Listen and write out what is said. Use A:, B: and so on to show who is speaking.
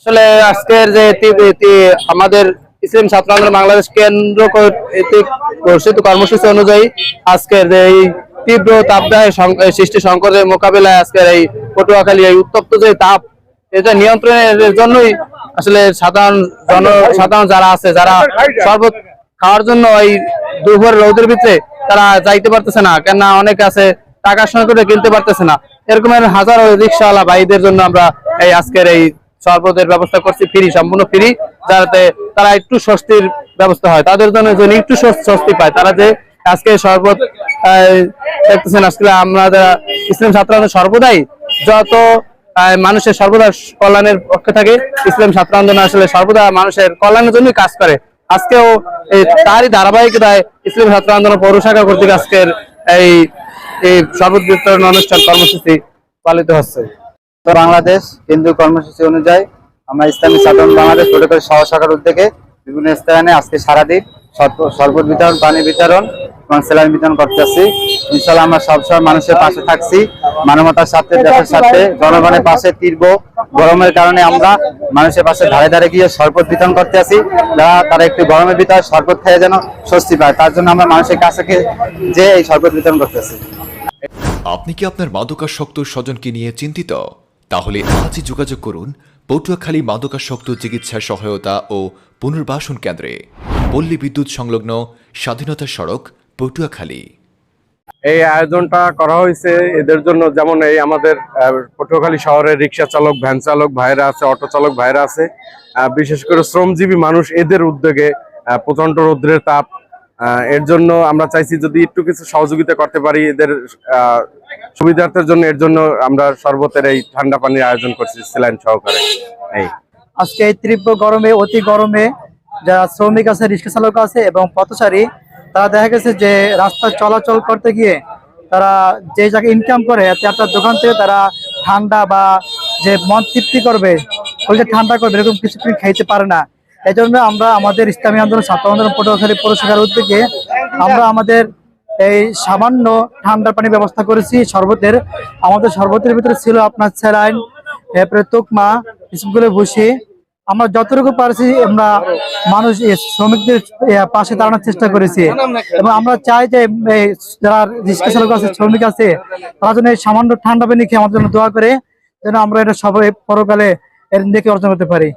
A: আসলে আজকের যে আমাদের ইসলাম ছাত্র আন্দোলন বাংলাদেশ কেন্দ্র ঘোষিত কর্মসূচি অনুযায়ী আজকের যে এই তীব্র তাপদাহে সৃষ্টি সংকটের মোকাবিলায় আজকের এই পটুয়াখালী এই উত্তপ্ত যে তাপ, এটা নিয়ন্ত্রণের জন্যই আসলে সাধারণ জন সাধারণ যারা আছে, যারা শরবত খাওয়ার জন্য এই দুপুর রোদের ভিতরে তারা যাইতে পারতেছে না। কেননা অনেক আছে টাকার সংকটে কিনতে পারতেছে না। এরকমের হাজারো রিক্সাওয়ালা ভাইদের জন্য আমরা এই আজকের এই শরবতের ব্যবস্থা করছি ফ্রি সম্পূর্ণ ফ্রি যাতে তারা একটু স্বস্তির ব্যবস্থা হয়। তাদের জন্য যেন একটু স্বস্তি পায়, তারা যে আজকে শরবত দেখতেছেন, আজকে আমরা যারা ইসলাম ছাত্র সর্বদাই যত মানুষের সর্বদা কল্যাণের পক্ষে থাকে, ইসলাম ছাত্র আন্দোলন আসলে সর্বদা মানুষের কল্যাণের জন্যই কাজ করে। আজকেও তারই ধারাবাহিকতায় ইসলাম ছাত্র আন্দোলন পৌর শাখা কর্তৃক আজকের এই শরবত বিতরণ অনুষ্ঠান কর্মসূচি পালিত হচ্ছে।
B: তো বাংলাদেশ কেন্দ্রীয় কর্মসূচি অনুযায়ী আমরা ইসলামী সাধারণ বাংলাদেশ প্রোটোকল সহ শাখার উদ্যোগে বিভিন্ন স্থানে আজকে সারাদিন শরব- শরবত বিতরণ, পানি বিতরণ এবং স্যালাইন বিতরণ করতেছি। ইনশাল্লাহ আমরা সবসময় মানুষের পাশে থাকছি, মানবতার সাথে দেশের সাথে জনগণের পাশে তীব্র গরমের কারণে আমরা মানুষের পাশে ধারে ধারে গিয়ে শরবত বিতরণ করতে আসি যারা তারা একটু গরমের ভিতরে শরবত খেয়ে যেন স্বস্তি পায়, তার জন্য আমরা মানুষের কাছে যে এই শরবত বিতরণ করতেছি।
C: আপনি কি আপনার মাদকাসক্ত স্বজনকে নিয়ে চিন্তিত? তাহলে আজই যোগাযোগ করুন পটুয়াখালী মাদকাসক্ত চিকিৎসা সহায়তা ও পুনর্বাসন কেন্দ্রে পল্লী বিদ্যুৎ সংলগ্ন স্বাধীনতা সড়ক পটুয়াখালী।
D: এই আয়োজনটা করা হয়েছে এদের জন্য যেমন এই আমাদের পটুয়াখালী শহরের রিক্সা চালক ভ্যান চালক ভাইরা আছে অটো চালক ভাইরা আছে। বিশেষ করে শ্রমজীবী মানুষ এদের উদ্যোগে আহ, প্রচণ্ড রৌদ্রের তাপ এর জন্য আমরা চাইছি যদি একটু কিছু সহযোগিতা করতে পারি, এদের সুবিধার্থের জন্য, এর জন্য আমরা সর্বতের এই ঠান্ডা পানির আয়োজন করছি স্যালাইন সহকারে। এই।
E: আজকে এই তীব্র গরমে, অতি গরমে যারা শ্রমিক আছে রিক্সা চালক আছে এবং পথচারী, তারা দেখা গেছে যে রাস্তায় চলাচল করতে গিয়ে তারা যে জায়গায় ইনকাম করে আপনার দোকান থেকে তারা ঠান্ডা বা যে মন তৃপ্তি করবে শরীরটা ঠান্ডা করবে, এরকম কিছু খাইতে পারে না। এই জন্য আমরা আমাদের ইসলামী আন্দোলন, ছাত্র আন্দোলন, পটুয়াখালী পৌরসভার উদ্যোগে আমরা আমাদের এই সামান্য ঠান্ডা পানির ব্যবস্থা করেছি। শরবতের, আমাদের শরবতের ভিতরে ছিল আপনার স্যালাইন এরপরে তোকমা, স্কুলে বসে আমরা যতটুকু পারছি আমরা মানুষ শ্রমিকদের পাশে দাঁড়ানোর চেষ্টা করেছি। এবং আমরা চাই যে যারা চালক আছে, শ্রমিক আছে, তারা যেন এই সামান্য ঠান্ডা পানি খেয়ে আমাদের জন্য দোয়া করে, যেন আমরা এটা সবাই পরকালে এর দেখে অর্জন করতে পারি।